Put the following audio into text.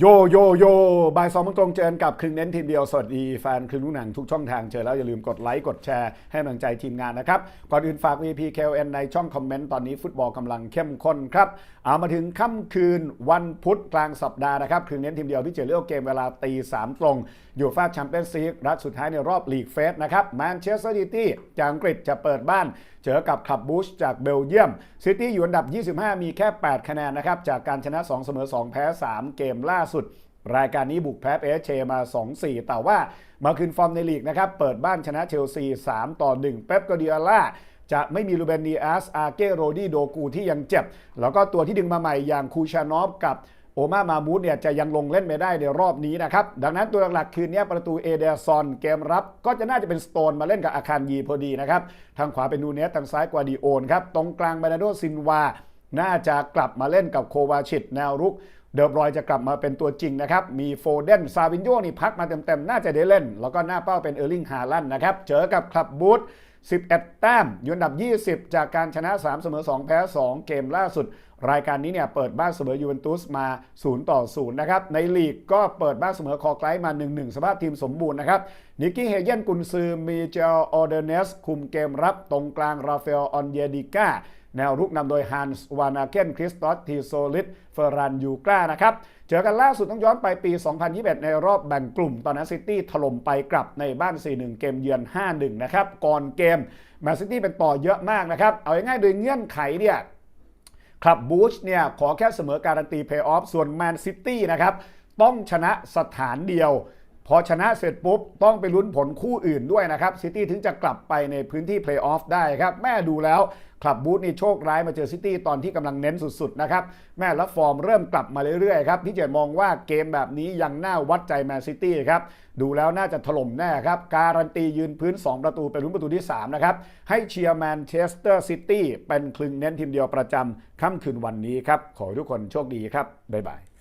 โยโยโยบ่ายสองโมงตรงเจอกับครึ่งเน้นทีมเดียว สวัสดีแฟนครึ่งลูกหนังทุกช่องทางเจอแล้ว อย่าลืมกดไลค์กดแชร์ให้กำลังใจทีมงานนะครับ ก่อนอื่นฝาก VP KLN ในช่องคอมเมนต์ ตอนนี้ฟุตบอลกำลังเข้มข้นครับ เอามาถึงค่ำคืนวันพุธกลางสัปดาห์นะครับครึ่งเน้นทีมเดียวที่เจอเลือกเกมเวลาตีสามตรงอยู่ฟาแชมเปี้ยนส์ลีกรัดสุดท้ายในรอบลีกเฟสนะครับแมนเชสเตอร์ซิตี้จากอังกฤษจะเปิดบ้าน เจอกับคลับบูชจากเบลเยียมซิตี้อยู่อันดับ 25 มีแค่ 8 คะแนนนะครับจากการชนะ2เสมอ2แพ้3 เกมล่าสุด รายการนี้บุกแพ้เอเชมา 2-4 แต่ว่ามาคืนฟอร์มในลีกนะครับ เปิดบ้านชนะเชลซี 3 ต่อ 1 เป๊ปกาเดียล่าจะไม่มีลูเบนดีอาสอาเกโรดีโดกูที่ยังเจ็บ แล้วก็ตัวที่ดึงมาใหม่อย่างคูชานอฟกับโอมามามูดเนี่ยจะยังลงเล่นไม่ได้ในรอบนี้นะครับ ดังนั้นตัวหลักๆ คืนนี้ประตูเอเดซอนเกมรับก็จะน่าจะเป็นสโตนมาเล่นกับอาคารยีพอดีนะครับ ทางขวาเป็นนูเนสทางซ้ายกวาดิโอนครับ ตรงกลางบนาโดซินวา น่าจะกลับมาเล่นกับโควาชิตแนวรุก เดิมรอยจะกลับมาเป็นตัวจริงนะครับ มีโฟเดน ซาวินโยนี่พักมาเต็มๆ น่าจะได้เล่น แล้วก็หน้าเป้าเป็นเออร์ลิง ฮาลันนะครับ เจอกับคลับบูธ11 แต้มอยู่อันดับ 20 จากการชนะ 3 เสมอ 2 แพ้ 2 เกมล่าสุด รายการนี้เนี่ยเปิดบ้านเสมอยูเวนตุสมา 0 ต่อ 0 นะครับ ในลีกก็เปิดบ้านเสมอคอไกลมา 1-1 สภาพทีมสมบูรณ์นะครับ นิกกี้เฮเยนกุนซือมีเจลออเดเนส คุมเกมรับตรงกลางราฟาเอลออนเยดิก้า แนวรุกนำโดยฮันส์วานาเกนคริสตอสทีโซลิดเฟอรันยูกล้านะครับ เจอกันล่าสุดต้องย้อนไปปี 2021 ในรอบแบ่งกลุ่ม ตอนนั้นซิตี้ถล่มไปกลับในบ้าน 4-1 เกมเยือน 5-1 นะครับ ก่อนเกมแมนซิตี้เป็นต่อเยอะมากนะครับ เอาง่ายๆโดยเงื่อนไขเนี่ยคลับบูชเนี่ยขอแค่เสมอการันตีเพย์ออฟส่วนแมนซิตี้นะครับต้องชนะสถานเดียว พอชนะเสร็จปุ๊บ ต้องไปลุ้นผลคู่อื่นด้วยนะครับซิตี้ถึงจะกลับไปในพื้นที่เพลย์ออฟได้ครับ แม่ดูแล้วคลับบูธนี่โชคร้ายมาเจอซิตี้ตอนที่กำลังเน้นสุดๆนะครับ แม่และฟอร์มเริ่มกลับมาเรื่อยๆครับพี่เจมองว่าเกมแบบนี้ยังน่าวัดใจแมนซิตี้ครับ ดูแล้วน่าจะถล่มแน่ครับ การันตียืนพื้น 2 ประตูเป็นลุ้นประตูที่ 3 นะครับ ให้เชียร์แมนเชสเตอร์ซิตี้เป็นคลึงเน้นทีมเดียวประจำค่ำคืนวันนี้ครับ ขอทุกคนโชคดีครับบ๊ายบาย